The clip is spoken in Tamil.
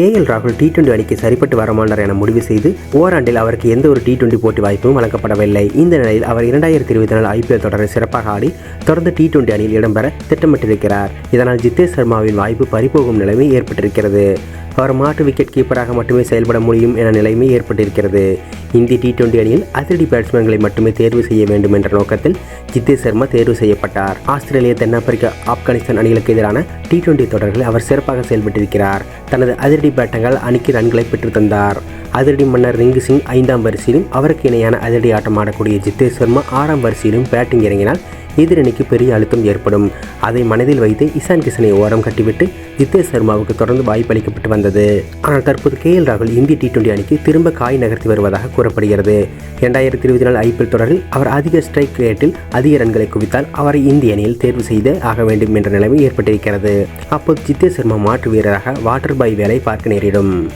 கே எல் ராகுல் டி டுவெண்டி அணிக்கு சரிப்பட்டு வரமாட்டார் என முடிவு செய்து ஓராண்டில் அவருக்கு எந்த ஒரு டி டுவெண்டி போட்டி வாய்ப்பும் வழங்கப்படவில்லை. இந்த நிலையில் அவர் இரண்டாயிரத்தி இருபத்தி நாலு ஐபிஎல் தொடரை சிறப்பாக ஆடி தொடர்ந்து டி டுவெண்டி அணியில் இடம்பெற திட்டமிட்டிருக்கிறார். இதனால் ஜித்தேஷ் சர்மாவின் வாய்ப்பு பறிபோகும் நிலைமை ஏற்பட்டிருக்கிறது. அவர் மாற்று விக்கெட் கீப்பராக மட்டுமே செயல்பட முடியும் என நிலைமை ஏற்பட்டிருக்கிறது. இந்திய டி டுவெண்டி அணியில் அதிரடி பேட்ஸ்மேன்களை மட்டுமே தேர்வு செய்ய வேண்டும் என்ற நோக்கத்தில் ஜித்தேஷ் சர்மா தேர்வு செய்யப்பட்டார். ஆஸ்திரேலியா தென்னாப்பிரிக்கா ஆப்கானிஸ்தான் அணிகளுக்கு எதிரான டி டுவெண்டி தொடர்களில் அவர் சிறப்பாக செயல்பட்டிருக்கிறார். தனது அதிரடி பேட்டங்கள் அணிக்கு ரன்களை பெற்றுத்தந்தார் அதிரடி மன்னர் ரிங்கு சிங் ஐந்தாம் வரிசையிலும் அவருக்கு இணையான அதிரடி ஆட்டம் ஆடக்கூடிய ஜித்தேஷ் சர்மா ஆறாம் வரிசையிலும் பேட்டிங் இறங்கினால் எதிரணிக்கு பெரிய அழுத்தம் ஏற்படும். அதை மனதில் வைத்து இசான் கிஷனை ஓரம் கட்டிவிட்டு ஜித்தேஷ் சர்மாவுக்கு தொடர்ந்து வாய்ப்பளிக்கப்பட்டு வந்தது. ஆனால் தற்போது கே எல் ராகுல் இந்திய டி டுவெண்டி அணிக்கு திரும்ப காய் நகர்த்தி வருவதாக கூறப்படுகிறது. இரண்டாயிரத்தி இருபத்தி நாலு ஐபிஎல் தொடரில் அவர் அதிக ஸ்ட்ரைக் ரேட்டில் அதிக ரன்களை குவித்தால் அவரை இந்திய அணியில் தேர்வு செய்து ஆக வேண்டும் என்ற நிலைமை ஏற்பட்டிருக்கிறது. அப்போது ஜித்தேஷ் சர்மா மாற்று வீரராக வாட்டர் பாய் வேலை பார்க்க நேரிடும்.